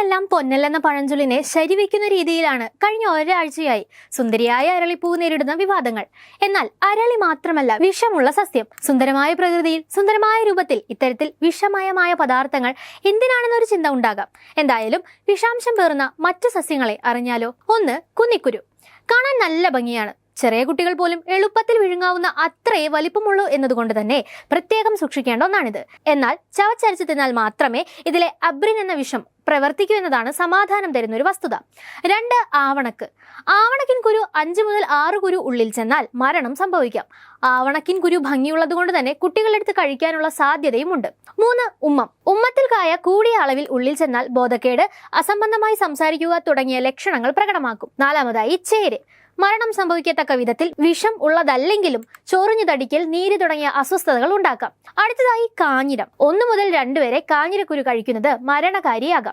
കാണുന്നതെല്ലാം പൊന്നല്ലെന്ന പഴഞ്ചൊല്ലിനെ ശരിവെക്കുന്ന രീതിയിലാണ് കഴിഞ്ഞ ഒരാഴ്ചയായി സുന്ദരിയായ അരളിപ്പൂ നേരിടുന്ന വിവാദങ്ങൾ. എന്നാൽ അരളി മാത്രമല്ല വിഷമുള്ള സസ്യം. സുന്ദരമായ പ്രകൃതിയിൽ സുന്ദരമായ രൂപത്തിൽ ഇത്തരത്തിൽ വിഷമയമായ പദാർത്ഥങ്ങൾ എന്തിനാണെന്നൊരു ചിന്ത ഉണ്ടാകാം. എന്തായാലും വിഷാംശം പേറുന്ന മറ്റു സസ്യങ്ങളെ അറിഞ്ഞാലോ? ഒന്ന് കുന്നിക്കുരു. കാണാൻ നല്ല ഭംഗിയാണ്. ചെറിയ കുട്ടികൾ പോലും എളുപ്പത്തിൽ വിഴുങ്ങാവുന്ന അത്രേ വലിപ്പമുള്ളൂ എന്നതുകൊണ്ട് തന്നെ പ്രത്യേകം സൂക്ഷിക്കേണ്ട ഒന്നാണിത്. എന്നാൽ ചവച്ചരച്ച് തിന്നാൽ മാത്രമേ ഇതിലെ അബ്രിൻ എന്ന വിഷം പ്രവർത്തിക്കൂ എന്നതാണ് സമാധാനം തരുന്ന ഒരു വസ്തുത. രണ്ട് ആവണക്ക്. ആവണക്കിൻ കുരു അഞ്ച് മുതൽ ആറ് കുരു ഉള്ളിൽ ചെന്നാൽ മരണം സംഭവിക്കാം. ആവണക്കിൻ കുരു ഭംഗിയുള്ളത് കൊണ്ട് തന്നെ കുട്ടികളെടുത്ത് കഴിക്കാനുള്ള സാധ്യതയുമുണ്ട്. മൂന്ന് ഉമ്മം. ഉമ്മത്തിൽ കായ കൂടിയ അളവിൽ ഉള്ളിൽ ചെന്നാൽ ബോധക്കേട് അസംബന്ധമായി സംസാരിക്കുക തുടങ്ങിയ ലക്ഷണങ്ങൾ പ്രകടമാക്കും. നാലാമതായി ചേര്. മരണം സംഭവിക്കത്തക്ക വിധത്തിൽ വിഷം ഉള്ളതല്ലെങ്കിലും ചൊറിഞ്ഞു തടിക്കൽ നീര് തുടങ്ങിയ അസ്വസ്ഥതകൾ ഉണ്ടാക്കാം. അടുത്തതായി കാഞ്ഞിരം. ഒന്നു മുതൽ രണ്ടുവരെ കാഞ്ഞിരക്കുരു കഴിക്കുന്നത് മരണകാരിയാകാം.